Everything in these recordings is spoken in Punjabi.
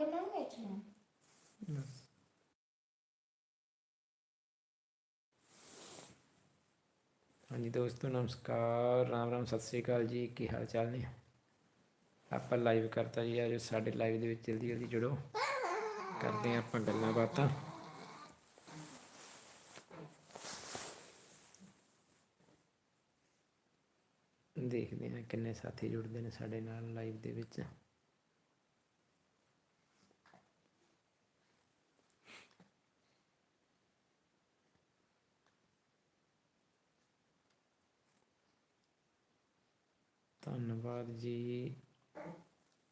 ਕਿੰਨਾ ਵੇਚਣਾ ਬਸ। ਹਾਂਜੀ ਦੋਸਤੋ, ਨਮਸਕਾਰ, ਰਾਮ ਰਾਮ, ਸਤਿ ਸ੍ਰੀ ਅਕਾਲ ਜੀ। ਕੀ ਹਾਲ ਚਾਲ ਨੇ? ਆਪਾਂ ਲਾਈਵ ਕਰਤਾ ਜੀ, ਅੱਜ ਸਾਡੇ ਲਾਈਵ ਦੇ ਵਿੱਚ ਜਲਦੀ ਜਲਦੀ ਜੁੜੋ। ਕਰਦੇ ਹਾਂ ਆਪਾਂ ਗੱਲਾਂ ਬਾਤਾਂ। ਦੇਖਦੇ ਹਾਂ ਕਿੰਨੇ ਸਾਥੀ ਜੁੜਦੇ ਨੇ ਸਾਡੇ ਨਾਲ ਲਾਈਵ ਦੇ ਵਿੱਚ। ਧੰਨਵਾਦ ਜੀ।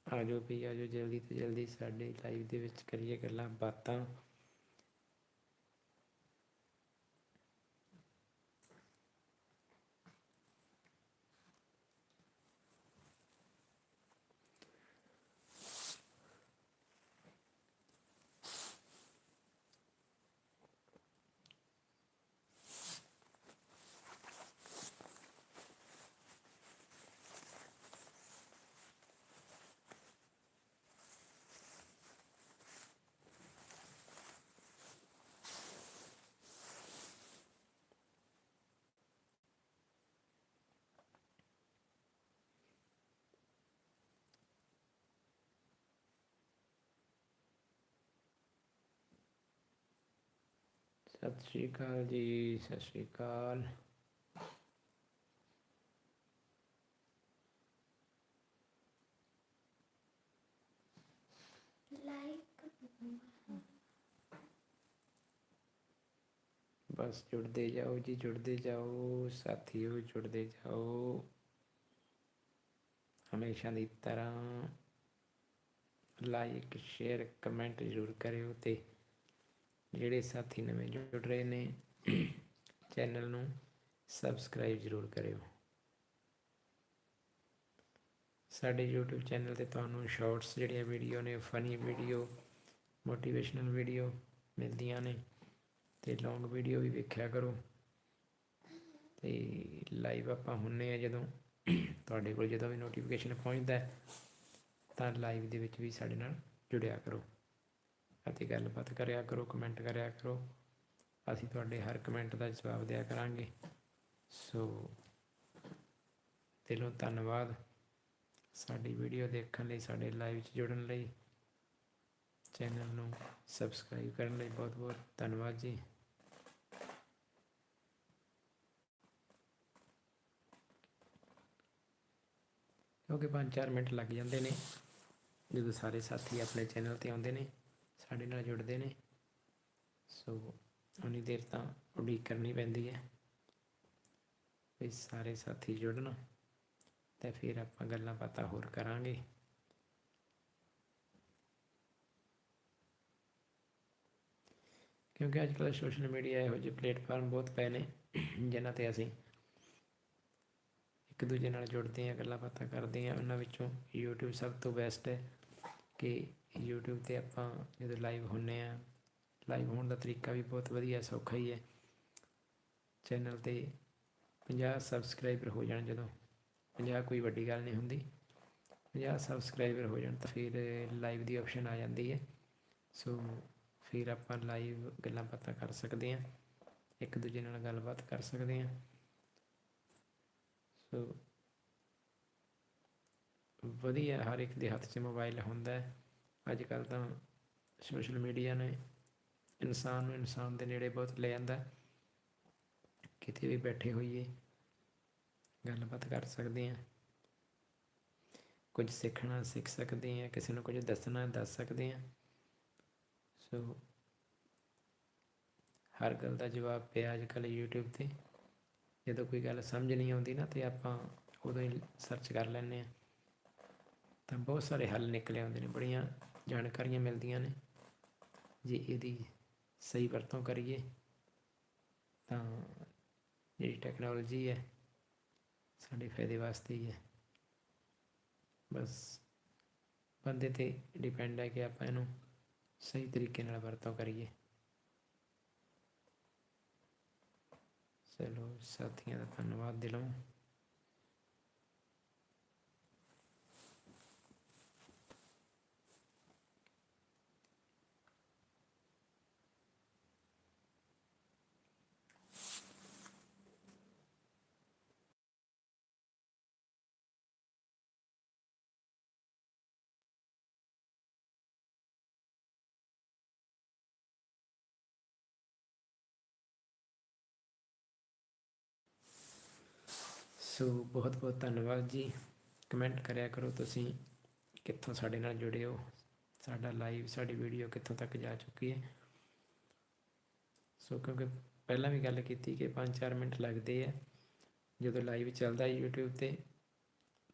ਆਜੋ ਵੀ ਆਜੋ ਜਲਦੀ ਤੋਂ ਜਲਦੀ ਸਾਡੇ ਲਾਈਵ ਦੇ ਵਿੱਚ ਕਰੀਏ ਗੱਲਾਂ ਬਾਤਾਂ। ਸਤਿ ਸ਼੍ਰੀ ਅਕਾਲ ਜੀ ਸਤਿ ਸ਼੍ਰੀ ਅਕਾਲ। ਲਾਈਕ ਬਸ ਜੁੜਦੇ ਜਾਓ ਜੀ ਜੁੜਦੇ ਜਾਓ ਸਾਥੀਓ ਜੁੜਦੇ ਜਾਓ। ਹਮੇਸ਼ਾ ਦੀ ਤਰ੍ਹਾਂ ਲਾਈਕ ਸ਼ੇਅਰ ਕਮੈਂਟ ਜ਼ਰੂਰ ਕਰਿਓ ਤੇ ਜਿਹੜੇ ਸਾਥੀ ਨਵੇਂ ਜੁੜ ਰਹੇ ਨੇ, ਚੈਨਲ ਨੂੰ ਸਬਸਕ੍ਰਾਈਬ ਜ਼ਰੂਰ ਕਰਿਓ। ਸਾਡੇ YouTube ਚੈਨਲ ਤੇ ਤੁਹਾਨੂੰ ਸ਼ਾਰਟਸ ਜਿਹੜੀਆਂ ਵੀਡੀਓ ਨੇ ਫਨੀ ਵੀਡੀਓ ਮੋਟੀਵੇਸ਼ਨਲ ਵੀਡੀਓ ਮਿਲਦੀਆਂ ਨੇ ਤੇ ਲੌਂਗ ਵੀਡੀਓ ਵੀ ਵੇਖਿਆ ਕਰੋ। ਤੇ ਲਾਈਵ ਆਪਾਂ ਹੁੰਨੇ ਆ ਜਦੋਂ ਤੁਹਾਡੇ ਕੋਲ ਜਦੋਂ ਵੀ ਨੋਟੀਫਿਕੇਸ਼ਨ ਪਹੁੰਚਦਾ ਤਾਂ ਲਾਈਵ ਦੇ ਵਿੱਚ ਵੀ ਸਾਡੇ ਨਾਲ ਜੁੜਿਆ ਕਰੋ। ਅਤੇ ਗੱਲਬਾਤ ਕਰਿਆ ਕਰੋ ਕਮੈਂਟ ਕਰਿਆ ਕਰੋ। ਅਸੀਂ ਤੁਹਾਡੇ ਹਰ ਕਮੈਂਟ ਦਾ ਜਵਾਬ ਦਿਆ ਕਰਾਂਗੇ। ਸੋ ਦਿਲੋਂ ਧੰਨਵਾਦ। ਸਾਡੀ ਵੀਡੀਓ ਦੇਖਣ ਲਈ, ਸਾਡੇ ਲਾਈਵ 'ਚ ਜੁੜਨ ਲਈ ਚੈਨਲ ਨੂੰ ਸਬਸਕ੍ਰਾਈਬ ਕਰਨ ਲਈ ਬਹੁਤ ਬਹੁਤ ਧੰਨਵਾਦ ਜੀ। ਕਿਉਂਕਿ 5-4 ਮਿੰਟ ਲੱਗ ਜਾਂਦੇ ਨੇ, ਜਦੋਂ ਸਾਰੇ ਸਾਥੀ ਆਪਣੇ ਚੈਨਲ ਤੇ ਆਉਂਦੇ ਨੇ। ਸਾਡੇ ਨਾਲ ਜੁੜਦੇ ਨੇ। ਸੋ ਉਨੀ ਦੇਰ ਤਾਂ ਉਡੀਕ ਕਰਨੀ ਪੈਂਦੀ ਹੈ ਵੀ ਸਾਰੇ ਸਾਥੀ ਜੁੜਨ ਤੇ ਫਿਰ ਆਪਾਂ ਗੱਲਾਂ ਬਾਤਾਂ ਹੋਰ ਕਰਾਂਗੇ। ਕਿਉਂਕਿ ਅੱਜ ਕੱਲ੍ਹ ਸੋਸ਼ਲ ਮੀਡੀਆ ਇਹੋ ਜਿਹੇ ਪਲੇਟਫਾਰਮ ਬਹੁਤ ਪਏ ਨੇ, ਜਿਨ੍ਹਾਂ ਤੇ ਅਸੀਂ ਇੱਕ ਦੂਜੇ ਨਾਲ ਜੁੜਦੇ ਹਾਂ, ਗੱਲਾਂ ਬਾਤਾਂ ਕਰਦੇ ਹਾਂ, ਉਹਨਾਂ ਵਿੱਚੋਂ YouTube ਸਭ ਤੋਂ ਬੈਸਟ ਹੈ। ਕਿ YouTube ਤੇ ਆਪਾਂ ਜਦੋਂ ਲਾਈਵ ਹੁੰਨੇ ਆ ਲਾਈਵ ਹੋਣ ਦਾ ਤਰੀਕਾ ਵੀ ਬਹੁਤ ਵਧੀਆ, ਸੌਖਾ ਹੀ ਹੈ। ਚੈਨਲ ਤੇ 50 ਸਬਸਕ੍ਰਾਈਬਰ ਹੋ ਜਾਣ ਜਦੋਂ 50 ਕੋਈ ਵੱਡੀ ਗੱਲ ਨਹੀਂ ਹੁੰਦੀ। 50 ਸਬਸਕ੍ਰਾਈਬਰ ਹੋ ਜਾਣ ਤਾਂ ਫਿਰ ਲਾਈਵ ਦੀ ਆਪਸ਼ਨ ਆ ਜਾਂਦੀ ਹੈ। ਸੋ ਫਿਰ ਆਪਾਂ ਲਾਈਵ ਗੱਲਾਂ ਬਾਤਾਂ ਕਰ ਸਕਦੇ ਹਾਂ, ਇੱਕ ਦੂਜੇ ਨਾਲ ਗੱਲਬਾਤ ਕਰ ਸਕਦੇ ਹਾਂ। ਸੋ ਵਧੀਆ ਹਰ ਇੱਕ ਦੇ ਹੱਥ 'ਚ ਮੋਬਾਈਲ ਹੁੰਦਾ ਅੱਜ ਕੱਲ੍ਹ ਤਾਂ ਸੋਸ਼ਲ ਮੀਡੀਆ ਨੇ ਇਨਸਾਨ ਨੂੰ ਇਨਸਾਨ ਦੇ ਨੇੜੇ ਬਹੁਤ ਲੈ ਜਾਂਦਾ ਕਿਤੇ ਵੀ ਬੈਠੇ ਹੋਈਏ ਗੱਲਬਾਤ ਕਰ ਸਕਦੇ ਹਾਂ। ਕੁਝ ਸਿੱਖਣਾ ਸਿੱਖ ਸਕਦੇ ਹਾਂ, ਕਿਸੇ ਨੂੰ ਕੁਝ ਦੱਸਣਾ ਦੱਸ ਸਕਦੇ ਹਾਂ। ਸੋ ਹਰ ਗੱਲ ਦਾ ਜਵਾਬ ਪਿਆ ਅੱਜ ਕੱਲ੍ਹ YouTube ਤੇ। ਜਦੋਂ ਕੋਈ ਗੱਲ ਸਮਝ ਨਹੀਂ ਆਉਂਦੀ ਨਾ ਤੇ ਆਪਾਂ ਉਦੋਂ ਹੀ ਸਰਚ ਕਰ ਲੈਂਦੇ ਹਾਂ। ਤਾਂ ਬਹੁਤ ਸਾਰੇ ਹੱਲ ਨਿਕਲੇ ਆਉਂਦੇ ਨੇ, ਬੜੀਆਂ ਜਾਣਕਾਰੀਆਂ ਮਿਲਦੀਆਂ ਨੇ। ਜੇ ਇਹਦੀ ਸਹੀ ਵਰਤੋਂ ਕਰੀਏ, ਤਾਂ ਜਿਹੜੀ ਟੈਕਨੋਲੋਜੀ ਹੈ, ਸਾਡੇ ਫਾਇਦੇ ਵਾਸਤੇ ਹੀ ਹੈ। ਬਸ ਬੰਦੇ ਤੇ ਡਿਪੈਂਡ ਹੈ ਕਿ ਆਪਾਂ ਇਹਨੂੰ ਸਹੀ ਤਰੀਕੇ ਨਾਲ ਵਰਤੋਂ ਕਰੀਏ। ਚਲੋ ਸਾਥੀਆਂ ਦਾ ਧੰਨਵਾਦ ਦਿਲੋਂ। ਸੋ ਬਹੁਤ ਬਹੁਤ ਧੰਨਵਾਦ ਜੀ। ਕਮੈਂਟ ਕਰਿਆ ਕਰੋ ਤੁਸੀਂ ਕਿੱਥੋਂ ਸਾਡੇ ਨਾਲ ਜੁੜੇ ਹੋ। ਸਾਡਾ ਲਾਈਵ, ਸਾਡੀ ਵੀਡੀਓ ਕਿੱਥੋਂ ਤੱਕ ਜਾ ਚੁੱਕੀ ਹੈ। ਸੋ ਕਿਉਂਕਿ ਪਹਿਲਾਂ ਵੀ ਗੱਲ ਕੀਤੀ ਕਿ 5-4 ਮਿੰਟ ਲੱਗਦੇ ਆ। ਜਦੋਂ ਲਾਈਵ ਚੱਲਦਾ ਹੈ YouTube ਤੇ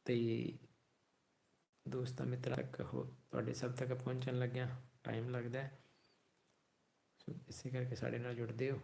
ਤੇ ਦੋਸਤਾਂ, ਮਿੱਤਰਾਂ ਤੱਕ ਹੋ, ਤੁਹਾਡੇ ਸਭ ਤੱਕ ਪਹੁੰਚਣ ਲੱਗਿਆ ਟਾਈਮ ਲੱਗਦਾ ਸੋ ਇਸੇ ਕਰਕੇ ਸਾਡੇ ਨਾਲ ਜੁੜਦੇ ਹੋ।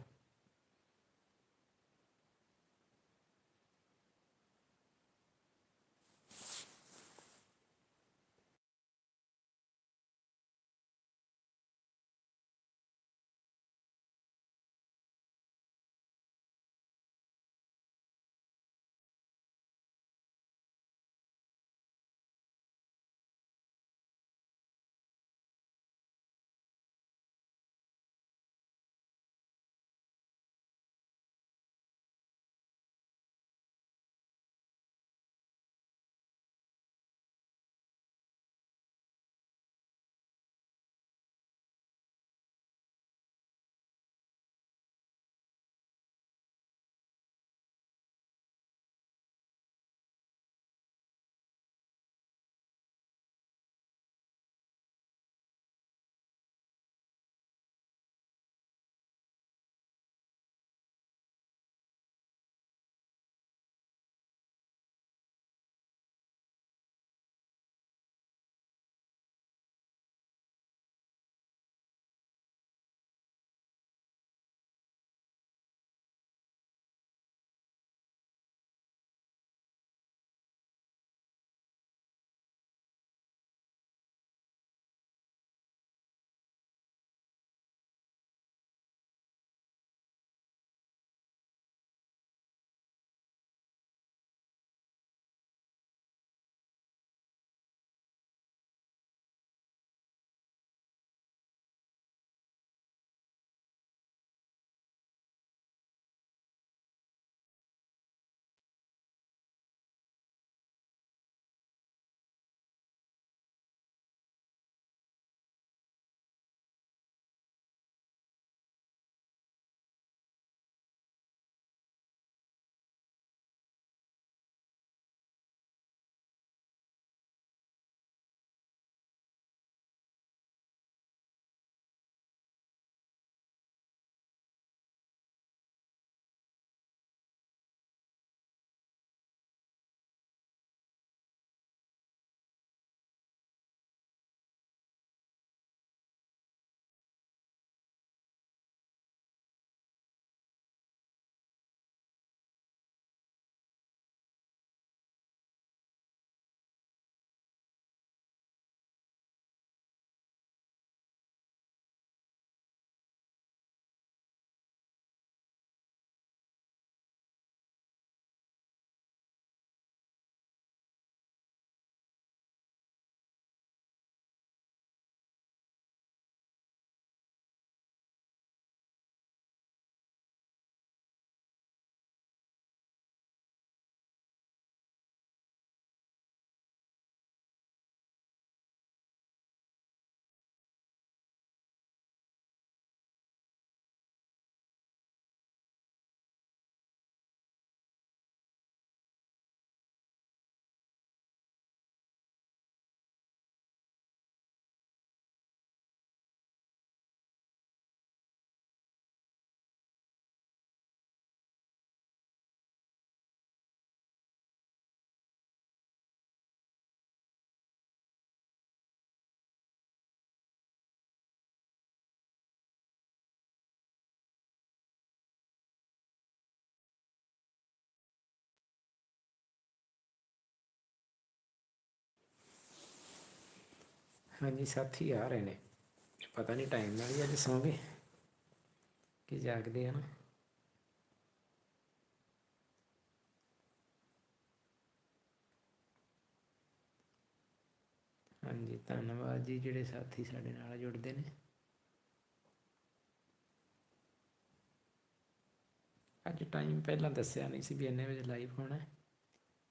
ਹਾਂਜੀ, ਸਾਥੀ ਆ ਰਹੇ ਨੇ। ਪਤਾ ਨਹੀਂ ਟਾਈਮ ਨਾਲ ਹੀ ਅੱਜ ਸੌਂਗੇ। ਕਿ ਜਾਗਦੇ ਆ ਨਾ। ਹਾਂਜੀ, ਧੰਨਵਾਦ ਜੀ, ਜਿਹੜੇ ਸਾਥੀ ਸਾਡੇ ਨਾਲ ਜੁੜਦੇ ਨੇ। ਅੱਜ ਟਾਈਮ ਪਹਿਲਾਂ ਦੱਸਿਆ ਨਹੀਂ ਸੀ ਵੀ ਇੰਨੇ ਵਜੇ ਲਾਈਵ ਹੋਣਾ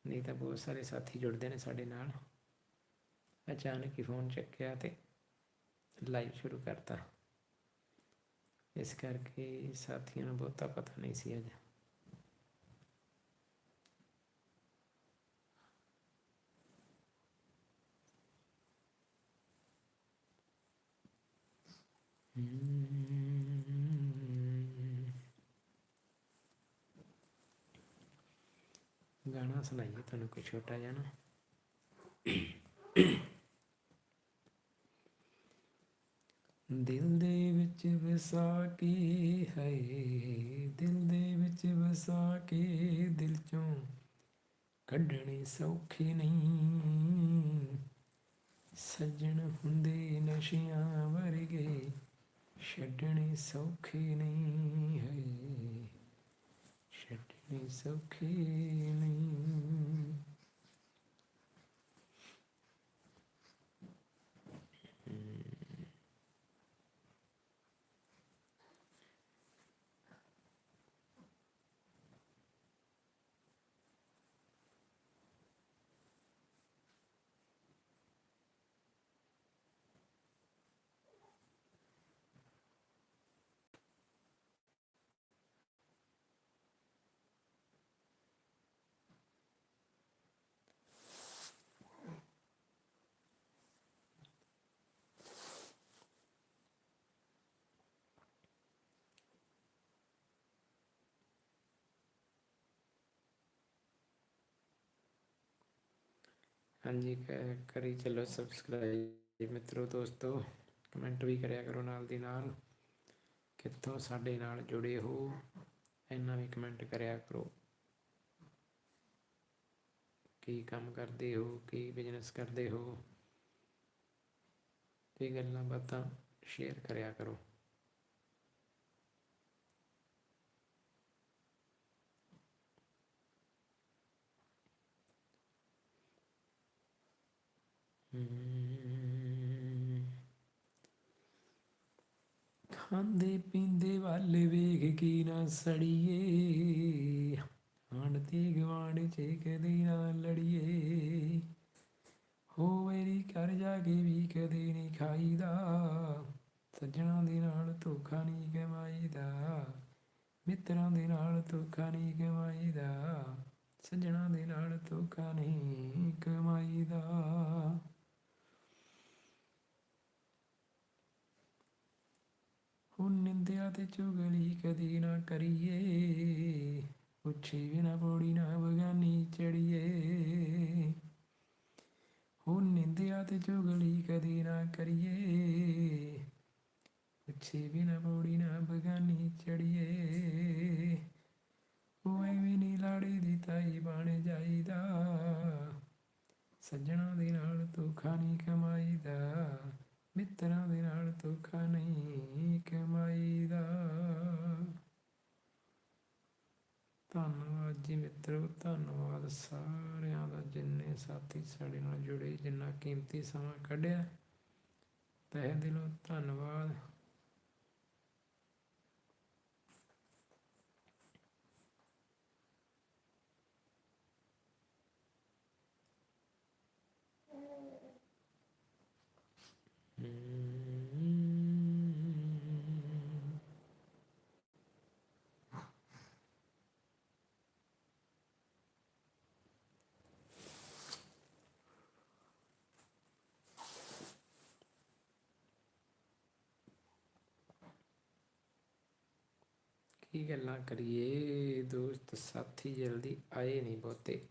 ਨਹੀਂ ਤਾਂ ਬਹੁਤ ਸਾਰੇ ਸਾਥੀ ਜੁੜਦੇ ਨੇ ਸਾਡੇ ਨਾਲ। ਅਚਾਨਕ ਹੀ ਫੋਨ ਚੱਕਿਆ ਤੇ ਲਾਈਵ ਸ਼ੁਰੂ ਕਰਤਾ। ਇਸ ਕਰਕੇ ਸਾਥੀਆਂ ਨੂੰ ਬਹੁਤਾ ਪਤਾ ਨਹੀਂ ਸੀ ਅਜੇ। ਗਾਣਾ ਸੁਣਾਈਏ ਤੁਹਾਨੂੰ ਕੋਈ ਛੋਟਾ ਜਿਹਾ ਨਾ। ਕੇ ਹੈ ਦਿਲ ਦੇ ਵਿੱਚ ਵਸਾ ਕੇ ਦਿਲ ਚੋਂ ਕੱਢਣੇ ਸੌਖੇ ਨਹੀਂ। ਸੱਜਣ ਹੁੰਦੇ ਨਸ਼ਿਆਂ ਵਰਗੇ ਛੱਡਣੇ ਸੌਖੇ ਨਹੀਂ ਹੈ। ਛੱਡਣੇ ਸੌਖੇ ਨਹੀਂ। ਹਾਂਜੀ, ਕ- ਕਰੀ ਚਲੋ ਸਬਸਕ੍ਰਾਈਬ ਮਿੱਤਰੋ, ਦੋਸਤੋ। ਕਮੈਂਟ ਵੀ ਕਰਿਆ ਕਰੋ ਨਾਲ ਦੀ ਨਾਲ। ਕਿੱਥੋਂ ਸਾਡੇ ਨਾਲ ਜੁੜੇ ਹੋ, ਇੰਨਾ ਵੀ ਕਮੈਂਟ ਕਰਿਆ ਕਰੋ। ਕੀ ਕੰਮ ਕਰਦੇ ਹੋ, ਕੀ ਬਿਜ਼ਨਸ ਕਰਦੇ ਹੋ, ਇਹ ਗੱਲਾਂ ਬਾਤਾਂ ਸ਼ੇਅਰ ਕਰਿਆ ਕਰੋ। ਖਾਂਦੇ ਪੀਂਦੇ ਵੱਲ ਵੇਖ ਕੀ ਨਾ ਸੜੀਏ ਆਂਢ ਤੇ ਗਵਾਂਢ ਚ ਕਦੇ ਨਾ ਲੜੀਏ। ਹੋ ਮੇਰੀ ਘਰ ਜਾ ਕੇ ਵੀ ਕਦੇ ਨਹੀਂ ਖਾਈਦਾ, ਸੱਜਣਾ ਦੇ ਨਾਲ ਧੋਖਾ ਨਹੀਂ ਕਮਾਈਦਾ, ਮਿੱਤਰਾਂ ਦੇ ਨਾਲ ਧੋਖਾ ਨਹੀਂ ਕਮਾਈਦਾ, ਸੱਜਣਾ ਦੇ ਨਾਲ ਧੋਖਾ ਨਹੀਂ ਕਮਾਈਦਾ। ਹੁਣ ਨਿੰਦਿਆ ਤੇ ਚੁਗਲੀ ਕਦੀ ਨਾ ਕਰੀਏ। ਪੁੱਛੇ ਬਿਨਾ ਪੌੜੀ ਨਾ ਬਗਾਨੀ ਚੜੀਏ। ਹੁਣ ਨਿੰਦਿਆ ਤੇ ਚੁਗਲੀ ਕਦੀ ਨਾ ਕਰੀਏ। ਪੁੱਛੇ ਬਿਨਾ ਪੌੜੀ ਨਾ ਬਗਾਨੀ ਚੜੀਏ। ਉਹ ਐਵੇਂ ਨਹੀਂ ਲਾੜੀ ਦੀ ਤਾਈ ਬਣ ਜਾਈਦਾ। ਸੱਜਣਾ ਦੇ ਨਾਲ ਧੋਖਾ ਨਹੀਂ ਕਮਾਈਦਾ। ਮਿੱਤਰਾਂ ਦੇ ਨਾਲ ਧੋਖਾ ਨਹੀਂ ਕਮਾਈਦਾ ਧੰਨਵਾਦ ਜੀ ਮਿੱਤਰੋ, ਧੰਨਵਾਦ ਸਾਰਿਆਂ ਦਾ ਜਿੰਨੇ ਸਾਥੀ ਸਾਡੇ ਨਾਲ ਜੁੜੇ, ਜਿੰਨਾ ਕੀਮਤੀ ਸਮਾਂ ਕੱਢਿਆ। ਤਹਿ ਦਿਲੋਂ ਧੰਨਵਾਦ। ਕੀ ਗੱਲਾਂ ਕਰੀਏ? ਦੋਸਤ ਸਾਥੀ ਜਲਦੀ ਆਏ ਨਹੀਂ ਬਹੁਤੇ।